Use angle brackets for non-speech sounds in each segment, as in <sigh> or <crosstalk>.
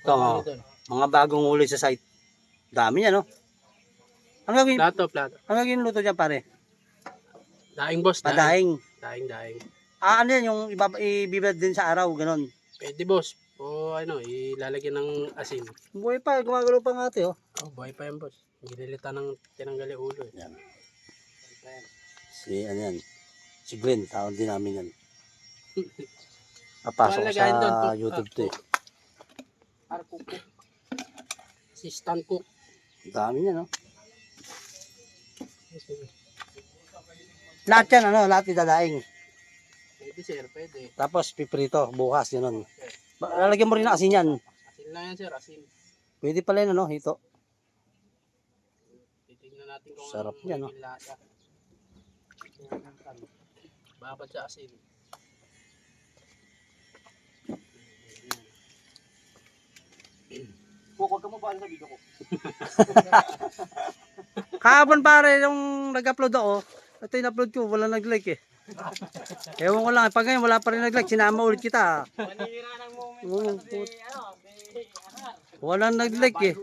Ito, oh, mga bagong huli sa site. Dami yan, no? Ano gagawin, Plato, plato. ano gagawin luto dyan, pare? Daing boss, daing. Padaing. Daing, daing. Ah, ano yan, yung ibab- ibibad din sa araw, ganun. Pwede boss. O ano, ilalagyan ng asin. Buhay pa, gumagalaw pa nga ate, oh. Oh, buhay pa yan boss. Gililita ng tinanggal yung ulo. Eh. Yan. Si, ano yan, si Glenn, tawag din namin yan. <laughs> Papasok ko Palagayin doon, sa to. YouTube to, eh. Arko cook. Assistant cook. Ang Dami niya, no? Lahat yan, ano, lahat idadaing. Pwede sir, pwede. Tapos piprito, bukas, yun. Ba- Lalagyan mo rin ng asin yan. Asin lang yan sir, asin. Pwede pala yun, ano, hito. Titignan natin kung Sarap anong yan, no? lasa. Babad sa asin. <clears throat> Huwag ka mo ba sa video ko? <laughs> Kahapon pare, yung nag-upload ako, ito yung upload ko, wala nag-like eh. Ewan ko lang, pag ngayon wala pa rin nag-like, sinama ulit kita. Panira ng moment to si, ano, si, Walang nag-like eh.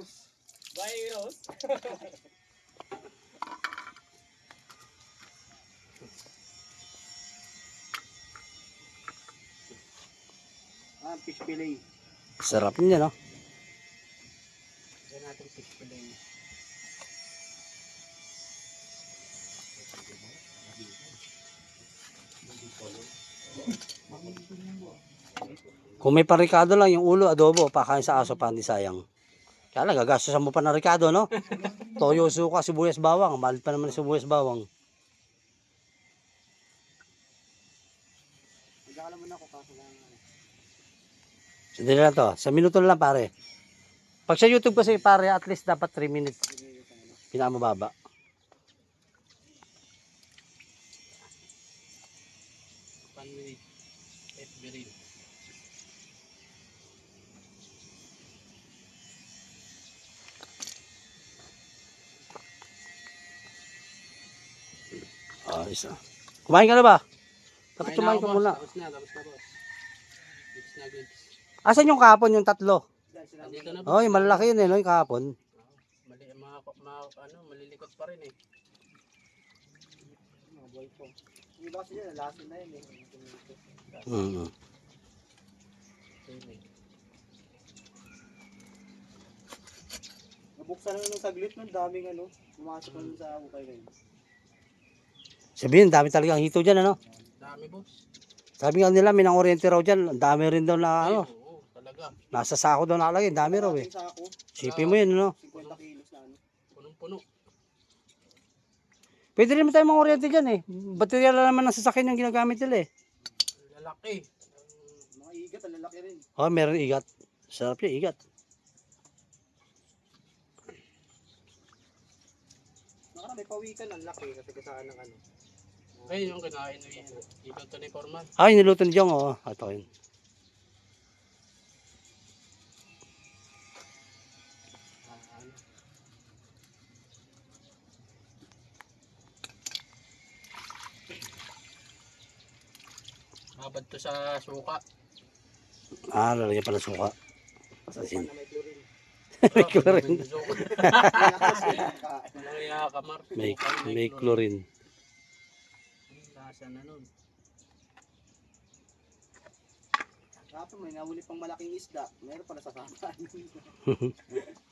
virus. ah, fish fillet. Sarap niya, no? Natin fish fillet. Kung may parikado lang, yung ulo, adobo, pakain sa aso, pandi sayang. Kaya lang, gagastosan mo pa ng rikado, no? <laughs> Toyo, suka, sibuyas, bawang. Mahal pa naman sibuyas, bawang. Kaso lang. ano. Lang to. Sa minuto lang, pare. Pag sa YouTube kasi, pare, at least dapat 3 minutes. Pinakamababa. Ah, isa. Kumain ka na ba? Dapat kumain ka muna. Tapos na, tapos na boss. Asan yung kahapon, yung tatlo? Oh, yung malaki yun eh, no, yung kahapon. Mali, mga, mga, ano, malilikot pa rin eh. Mga boy ko. Yung iba kasi yun, lasin na yun eh. Mm. Yun eh. Nabuksan na nung saglit nun, daming ano, pumasok nun sa ukay rin. Sabihin, dami talagang hito dyan, ano? Dami boss. Sabi nga nila, minang oriente raw dyan. Ang dami rin daw na, ano, talaga. Nasa sako daw nakalagay. Dami raw eh. Sipin mo yun, ano? 50 kilos na ano. Punong-puno. Pwede rin tayo mga oriente dyan eh. Baterya lang naman ng sasakyan yung ginagamit nila eh. Lalaki. Mga igat, ang lalaki rin. Oh, meron igat. Sarap yung igat. Nakara may pawikan, ang laki kasi kasaan ng ano. Ay, yung kinain ni Iluto ni Forman. Ah, yung niluto ni Jong, oh. Ito yun. Babad to sa suka. Ah, lalagyan pala suka. Asin. Na may chlorine. <laughs> May chlorine. Mga kamar. May, may chlorine. Lasa na nun. Kapag may nahuli pang malaking isda, meron pala sa sasaan. <laughs>